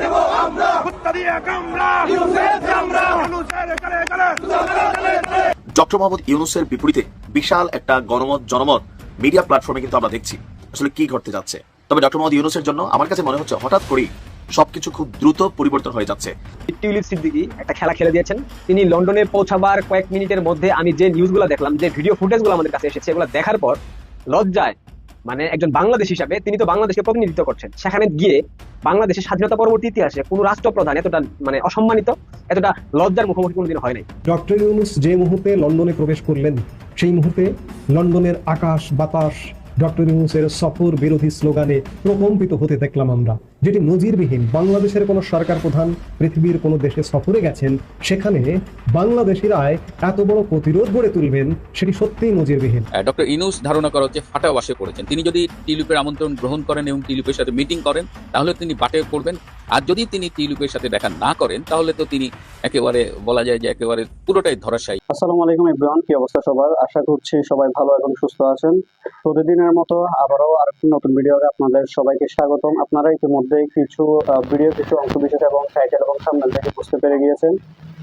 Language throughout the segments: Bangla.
নেব আমরা। গলে ডক্টর মোহাম্মদ ইউনুসের বিপরীতে বিশাল একটা গণমত জনমত মিডিয়া প্ল্যাটফর্মে কিন্তু আমরা দেখছি। আসলে কি ঘটতে যাচ্ছে? তবে ডক্টর মোহাম্মদ ইউনুসের জন্য আমার কাছে মনে হচ্ছে হঠাৎ করেই সবকিছু খুব দ্রুত পরিবর্তন হয়ে যাচ্ছে। টিউলিপ সিদ্দিকি একটা খেলা খেলে দিয়েছেন। তিনি লন্ডনে পৌঁছাবার কয়েক মিনিটের মধ্যে আমি যে নিউজগুলো দেখলাম যে ভিডিও ফুটেজগুলো আমাদের কাছে এসেছে এগুলো দেখার পর লজ্জায় মানে একজন বাংলাদেশ হিসাবে তিনি তো বাংলাদেশকে প্রতিনিধিত্ব করছেন। সেখানে গিয়ে বাংলাদেশের স্বাধীনতা পরবর্তী ইতিহাসে কোনো রাষ্ট্রপ্রধান এতটা মানে অসম্মানিত, এতটা লজ্জার মুখোমুখি কোনোদিন হয় নাই। ডক্টর ইউনুস যে মুহূর্তে লন্ডনে প্রবেশ করলেন, সেই মুহূর্তে লন্ডনের আকাশ, বাতাস ডক্টর ইউনুসের সফর বিরোধী স্লোগানে প্রকম্পিত হতে দেখলাম আমরা, যেটি নজিরবিহীন বাংলাদেশের কোনো সরকার প্রধান পৃথিবীর কোনো দেশে সফরে গেছেন, সেখানে বাংলাদেশিরায় এত বড় প্রতিরোধ গড়ে তুলবেন, সেটি সত্যিই নজিরবিহীন। ডক্টর ইনুস ধারণা করা হচ্ছে ফাটা বাসে পড়েছেন। তিনি যদি টিলুপের আমন্ত্রণ গ্রহণ করেন এবং টিলুপের সাথে মিটিং করেন, তাহলে তিনি বাটে পড়বেন আর যদি তিনি টিলুপের সাথে দেখা না করেন, তাহলে তো তিনি একেবারে বলা যায় যে একেবারে পুরোটাই ধরাশায়ী। আসসালামু আলাইকুম ইব্রাহিম কি অবস্থা সবার? আশা করছি সবাই ভালো এবং সুস্থ আছেন। প্রতিদিনের মতো আবারও আরেকটি নতুন ভিডিও আপনাদের সবাইকে স্বাগতম। আপনারা ইতিমধ্যে কিছু ভিডিও কিছু অংশ বিশেষ এবং টাইটেল এবং সামনে থেকে বুঝতে পেরে গিয়েছেন।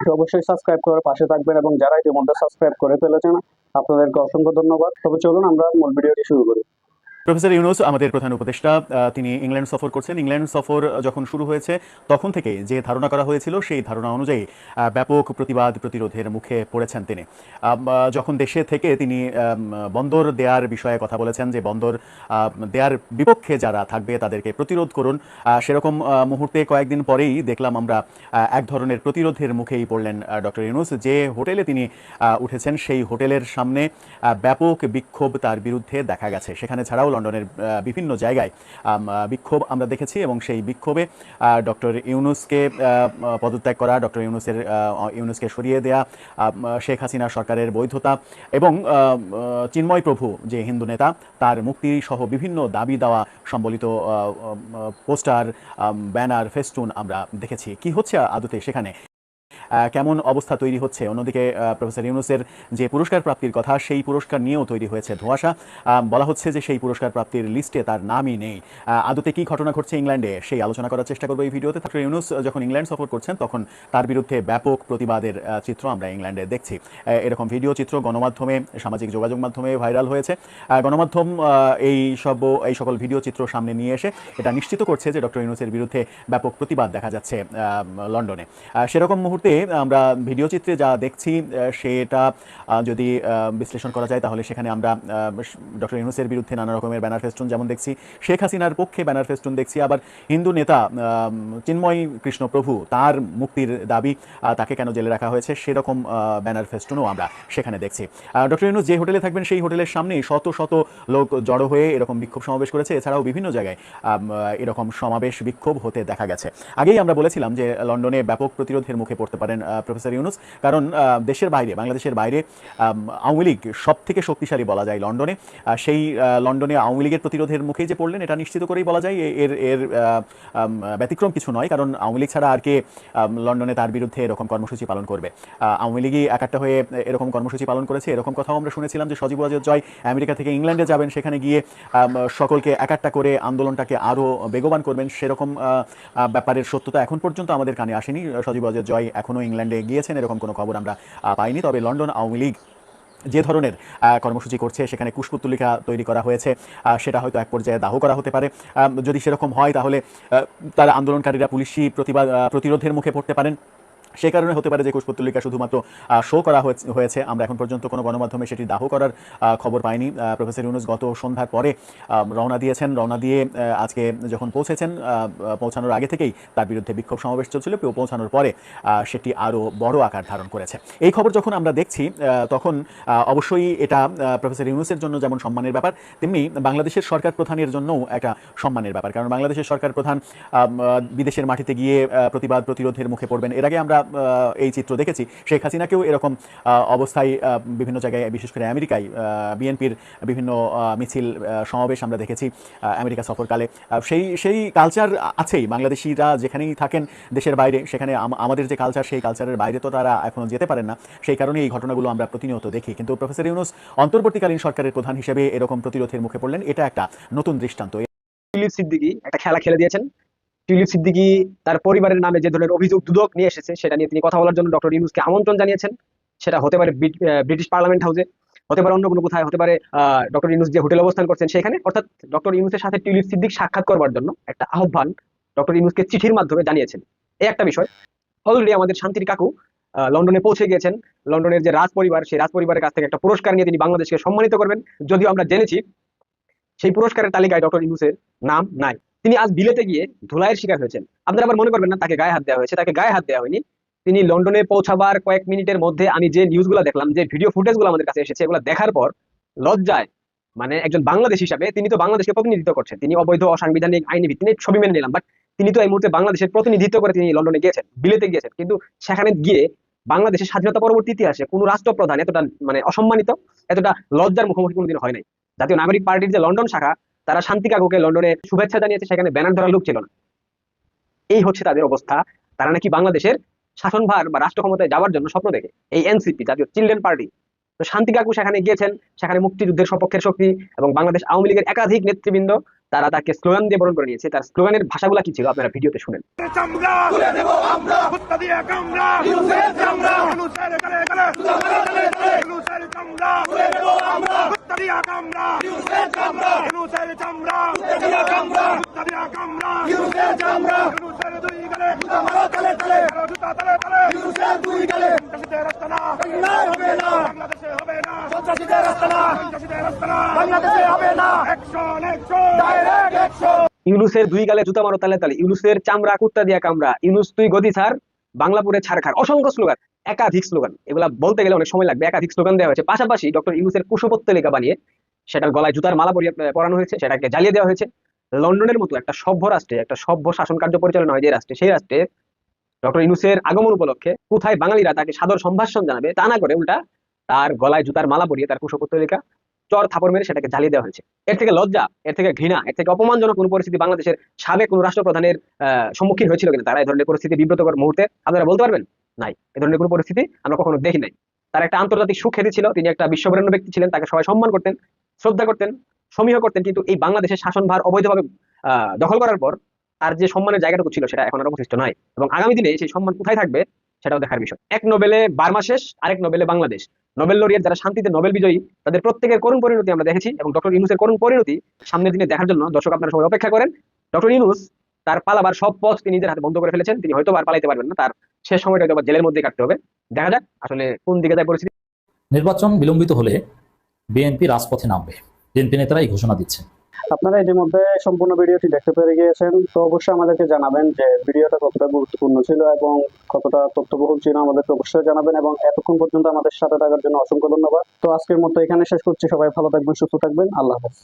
অবশ্যই সাবস্ক্রাইব করার পাশে থাকবেন এবং যারা ইতিমধ্যে সাবস্ক্রাইব করে ফেলেছেন, আপনাদেরকে অসংখ্য ধন্যবাদ। তবে চলুন আমরা মূল ভিডিওটি শুরু করি। প্রফেসর ইউনুস, আমাদের প্রধান উপদেষ্টা তিনি ইংল্যান্ড সফর করছেন। ইংল্যান্ড সফর যখন শুরু হয়েছে, তখন থেকে যে ধারণা করা হয়েছিল, সেই ধারণা অনুযায়ী ব্যাপক প্রতিবাদ প্রতিরোধের মুখে পড়েছেন তিনি। যখন দেশে থেকে তিনি বন্দর দেয়ার বিষয়ে কথা বলেছেন, যে বন্দর দেয়ার বিপক্ষে যারা থাকবে, তাদেরকে প্রতিরোধ করুন। সেরকম মুহূর্তে কয়েকদিন পরেই দেখলাম আমরা এক ধরনের প্রতিরোধের মুখেই পড়লেন ডক্টর ইউনুস। যে হোটেলে তিনি উঠেছেন, সেই হোটেলের সামনে ব্যাপক বিক্ষোভ তার বিরুদ্ধে দেখা গেছে। সেখানে ছাড়াও লন্ডনের বিভিন্ন জায়গায় বিক্ষোভ আমরা দেখেছি এবং সেই বিক্ষোভে ডক্টর ইউনুসকে পদত্যাগ করা, ডক্টর ইউনুসের ইউনুসকে সরিয়ে দেয়া শেখ হাসিনা সরকারের বৈধতা এবং চিন্ময় প্রভু যে হিন্দু নেতা, তার মুক্তি সহ বিভিন্ন দাবি দেওয়া সম্বলিত পোস্টার ব্যানার, ফেস্টুন আমরা দেখেছি। কি হচ্ছে আদতে সেখানে? কেমন অবস্থা তৈরি হচ্ছে? অন্যদিকে প্রফেসর ইউনুসের যে পুরস্কার প্রাপ্তির কথা, সেই পুরস্কার নিয়েও তৈরি হয়েছে ধোঁয়াশা। বলা হচ্ছে যে সেই পুরস্কার প্রাপ্তির লিস্টে তার নামই নেই। আদতে কি ঘটনা ঘটছে ইংল্যান্ডে? সেই আলোচনা করার চেষ্টা করব এই ভিডিওতে। ডক্টর ইউনুস যখন ইংল্যান্ড সফর করছেন, তখন তার বিরুদ্ধে ব্যাপক প্রতিবাদের চিত্র আমরা ইংল্যান্ডে দেখছি। এরকম ভিডিও চিত্র গণমাধ্যমে, সামাজিক যোগাযোগ মাধ্যমে ভাইরাল হয়েছে। গণমাধ্যম এই সব, এই সকল ভিডিও চিত্র সামনে নিয়ে এসে এটা নিশ্চিত করছে যে ডক্টর ইউনুসের বিরুদ্ধে ব্যাপক প্রতিবাদ দেখা যাচ্ছে লন্ডনে। সেরকম মুহূর্তে আমরা ভিডিও চিত্রে যা দেখছি সেটা যদি বিশ্লেষণ করা যায়, তাহলে সেখানে আমরা ডক্টর ইউনুসের বিরুদ্ধে নানা রকমের ব্যানার ফেস্টুন যেমন দেখছি, শেখ হাসিনার পক্ষে ব্যানার ফেস্টুন দেখছি, আবার হিন্দু নেতা চিন্ময় কৃষ্ণ প্রভু, তার মুক্তির দাবি তাকে কেন জেলে রাখা হয়েছে, সেরকম ব্যানার ফেস্টুনও আমরা সেখানে দেখছি। ডক্টর ইউনুস যে হোটেলে থাকবেন, সেই হোটেলের সামনেই শত শত লোক জড়ো হয়ে এরকম বিক্ষোভ সমাবেশ করেছে, এছাড়াও বিভিন্ন জায়গায় এরকম সমাবেশ বিক্ষোভ হতে দেখা গেছে। আগেই আমরা বলেছিলাম যে লন্ডনে ব্যাপক প্রতিরোধের মুখে পড়তে পারেন প্রফেসর ইউনুস। কারণ দেশের বাইরে, বাংলাদেশের বাইরে আওয়ামী লীগ সব থেকে শক্তিশালী বলা যায় লন্ডনে। সেই লন্ডনে আওয়ামী লীগের প্রতিরোধের মুখেই যে পড়লেন, এটা নিশ্চিত করেই বলা যায় এর এর ব্যতিক্রম কিছু নয়। কারণ, আওয়ামী লীগ ছাড়া আর কে লন্ডনে তার বিরুদ্ধে এরকম কর্মসূচি পালন করবে। আওয়ামী লীগই একাট্টা হয়ে এরকম কর্মসূচি পালন করেছে। এরকম কথাও আমরা শুনেছিলাম যে সজীব ওয়াজেদ জয় আমেরিকা থেকে ইংল্যান্ডে যাবেন, সেখানে গিয়ে সকলকে একাট্টা করে আন্দোলনটাকে আরও বেগবান করবেন, সেরকম ব্যাপারের সত্যতা এখন পর্যন্ত আমাদের কানে আসেনি। সজীব ওয়াজেদ জয় এখনও ইংল্যান্ডে গিয়েছেন, এরকম কোনো খবর আমরা পাইনি। তবে লন্ডন আওয়ামী লীগ যে ধরনের কর্মসূচি করছে, সেখানে কুশপুত্তলিকা তৈরি করা হয়েছে সেটা হয়তো এক পর্যায়ে দাহ করা হতে পারে। যদি সেরকম হয় তাহলে তারা আন্দোলনকারীরা পুলিশি প্রতিবাদ প্রতিরোধের মুখে পড়তে পারেন। সেই কারণে হতে পারে যে কুশপুত্তলিকা শুধুমাত্র শো করা হয়েছে- আমরা এখন পর্যন্ত কোনো গণমাধ্যমে সেটি দাহ করার খবর পাইনি। প্রফেসর ইউনুস গত সন্ধ্যার পরে রওনা দিয়েছেন। রওনা দিয়ে আজকে যখন পৌঁছেছেন পৌঁছানোর আগে থেকেই তার বিরুদ্ধে বিক্ষোভ সমাবেশ চলছিল। পৌঁছানোর পরে সেটি আরও বড় আকার ধারণ করেছে। এই খবর যখন আমরা দেখছি তখন অবশ্যই এটা প্রফেসর ইউনুসের জন্য যেমন সম্মানের ব্যাপার, তেমনি বাংলাদেশের সরকার প্রধানের জন্যও একটা সম্মানের ব্যাপার। কারণ বাংলাদেশের সরকার প্রধান বিদেশের মাটিতে গিয়ে প্রতিবাদ প্রতিরোধের মুখে পড়বেন। এর আগে আমরা এই চিত্র দেখেছি। শেখ হাসিনাকেও এরকম অবস্থায় বিভিন্ন জায়গায়, বিশেষ করে আমেরিকায় বিএনপির বিভিন্ন মিছিল সমাবেশ আমরা দেখেছি আমেরিকা সফরকালে। সেই সেই কালচার আছেই। বাংলাদেশিরা যেখানেই থাকেন দেশের বাইরে, সেখানে আমাদের যে কালচার সেই কালচারের বাইরে তো তারা এখনও যেতে পারেন না। সেই কারণে এই ঘটনাগুলো আমরা প্রতিনিয়ত দেখি। কিন্তু প্রফেসর ইউনুস অন্তর্বর্তীকালীন সরকারের প্রধান হিসেবে এরকম প্রতিরোধের মুখে পড়লেন, এটা একটা নতুন দৃষ্টান্ত। সিদ্দিকি একটা খেলা খেলে দিয়েছেন। টিউলিপ সিদ্দিকি তার পরিবারের নামে যে ধরনের অভিযোগ দুদক নিয়ে এসেছে, সেটা নিয়ে তিনি কথা বলার জন্য ডক্টর ইউনুসকে আমন্ত্রণ জানিয়েছেন। সেটা হতে পারে ব্রিটিশ পার্লামেন্ট হাউসে, হতে পারে অন্য কোনো কোথায়, হতে পারে ডক্টর ইউনুস যে হোটেলে অবস্থান করছেন সেখানে। অর্থাৎ ডক্টর ইউনুসের সাথে টিউলিপ সিদ্দিক সাক্ষাৎ করবার জন্য একটা আহ্বান ডক্টর ইউনুসকে চিঠির মাধ্যমে জানিয়েছেন। এই একটা বিষয়, অলরেডি আমাদের শান্তির কাকু লন্ডনে পৌঁছে গিয়েছেন। লন্ডনের যে রাজ পরিবার সেই রাজ পরিবারের কাছ থেকে একটা পুরস্কার নিয়ে তিনি বাংলাদেশকে সম্মানিত করবেন। যদিও আমরা জেনেছি, সেই পুরস্কারের তালিকায় ডক্টর ইউনুসের নাম নাই। তিনি আজ বিলেতে গিয়ে ধুলাইয়ের শিকার হয়েছেন। আপনারা আবার মনে করবেন না, তাকে গায়ে হাত দেওয়া হয়েছে, তাকে গায়ে হাত দেওয়া হয়নি। তিনি লন্ডনে পৌঁছাবার কয়েক মিনিটের মধ্যে আমি যে নিউজগুলো দেখলাম, যে ভিডিও ফুটেজগুলো আমাদের কাছে এসেছে, এগুলো দেখার পর লজ্জায় মানে একজন বাংলাদেশ হিসাবে তিনি তো বাংলাদেশকে প্রতিনিধিত্ব করছেন। তিনি অবৈধ, অসাংবিধানিক আইনি ভিত্তি ছবি মেনে নিলাম বাট তিনি তো এই মুহূর্তে বাংলাদেশের প্রতিনিধিত্ব করে তিনি লন্ডনে গিয়েছেন, বিলেতে গিয়েছেন। কিন্তু সেখানে গিয়ে বাংলাদেশের স্বাধীনতা পরবর্তী ইতিহাসে কোনো রাষ্ট্রপ্রধান এতটা মানে অসম্মানিত, এতটা লজ্জার মুখোমুখি কোনোদিন হয় নাই। জাতীয় নাগরিক পার্টির যে লন্ডন শাখা তারা শান্তি কাকুকে লন্ডনে শুভেচ্ছা জানিয়েছে, সেখানে ব্যানার ধরা লোক ছিল না। এই হচ্ছে তাদের অবস্থা। তারা নাকি বাংলাদেশের শাসনভার বা রাষ্ট্র ক্ষমতায় যাওয়ার জন্য স্বপ্ন দেখে। এই এনসিপি, জাতীয় চিলড্রেন পার্টি। তো শান্তি কাকু সেখানে গিয়েছেন, সেখানে মুক্তিযুদ্ধের সপক্ষের শক্তি এবং বাংলাদেশ আওয়ামী লীগের একাধিক নেতৃবৃন্দ তারা তাকে স্লোগান দিয়ে বরণ করে নিয়েছে। তার স্লোগানের ভাষাগুলো কি ছিল? আপনারা ভিডিওতে শুনেন। নাই হবে না। বাংলাদেশে হবে না। রাস্তা না। রাস্তা না। বাংলাদেশে ইউনুসের দুই গালে জুতা মারো তালে তালে, ইউনুসের চামড়া, কুত্তা দিয়া কামড়া, ইউনুস তুই গদি ছাড় বাংলাপুরে ছাড় খার। অসংখ্য স্লোগান, একাধিক স্লোগান। এগুলা বলতে গেলে অনেক সময় লাগবে। একাধিক স্লোগান দেওয়া হয়েছে। পাশাপাশি ডক্টর ইউনুসের কুশপত্তলিকা বানিয়ে সেটার গলায় জুতার মালা পরিয়ে পরানো হয়েছে, সেটাকে জ্বালিয়ে দেওয়া হয়েছে। লন্ডনের মতো একটা সভ্য রাষ্ট্রে, একটা সভ্য শাসন কার্য পরিচালনা হয় যে রাষ্ট্রে, সেই রাষ্ট্রে ডক্টর ইউনুসের আগমন উপলক্ষে কোথায় বাঙালিরা তাকে সাদর সম্ভাষণ জানাবে তা না করে উল্টা তার গলায় জুতার মালা পরিয়ে তার কুশপত্তলিকা চর থাপড় মেরে সেটাকে জ্বালিয়ে দেওয়া হয়েছে। এর থেকে লজ্জা, এর থেকে ঘৃণা, এর থেকে অপমানজনক কোনো পরিস্থিতি বাংলাদেশের সাবেক কোনো রাষ্ট্রপ্রধানের সম্মুখীন হয়েছিল কিনা? তারা এই ধরনের পরিস্থিতি বিব্রতকর মুহূর্তে আপনারা বলতে পারবেন? নাই। এ ধরনের কোনো পরিস্থিতি আমরা কখনো দেখি নাই। তার একটা আন্তর্জাতিক সুখ্যাতি ছিল, তিনি একটা বিশ্ববরেণ্য ব্যক্তি ছিলেন, তাকে সবাই সম্মান করতেন, শ্রদ্ধা করতেন, সমীহ করতেন, কিন্তু এই বাংলাদেশের শাসনভার অবৈধভাবে দখল করার পর তার যে সম্মানের জায়গাটুকু ছিল, সেটা এখন আর অবশিষ্ট নয় এবং আগামী দিনে সেই সম্মান কোথায় থাকবে? সেটাও দেখার বিষয়। এক নোবেলে বার্মা শেষ, আরেক নোবেলে বাংলাদেশ। নোবেল লরিয়েট যারা শান্তিতে নোবেল বিজয়ী, তাদের প্রত্যেকের করুণ পরিণতি আমরা দেখেছি এবং ডক্টর ইউনুসের করুণ পরিণতি সামনের দিনে দেখার জন্য দর্শক আপনারা সবাই অপেক্ষা করেন। ডক্টর ইনুস তার পালাবার সব পথ তিনি নিজের হাতে বন্ধ করে ফেলেছেন, তিনি হয়তো আর পালাইতে পারবেন না, তার শেষ সময়টা হয়তো জেলের মধ্যে কাটতে হবে। দেখা যাক আসলে কোন দিকে যায় পরিস্থিতি। নির্বাচন বিলম্বিত হলে বিএনপি রাজপথে নামবে। বিএনপি নেতারা এই ঘোষণা দিচ্ছেন। আপনারা ইতিমধ্যে সম্পূর্ণ ভিডিওটি দেখতে পেরে গিয়েছেন। তো অবশ্যই আমাদেরকে জানাবেন যে ভিডিওটা কতটা গুরুত্বপূর্ণ ছিল এবং কতটা তথ্যবহুল ছিল আমাদেরকে অবশ্যই জানাবেন এবং এতক্ষণ পর্যন্ত আমাদের সাথে থাকার জন্য অসংখ্য ধন্যবাদ। তো আজকের মতো এখানে শেষ করছি। সবাই ভালো থাকবেন, সুস্থ থাকবেন। আল্লাহ হাফেজ।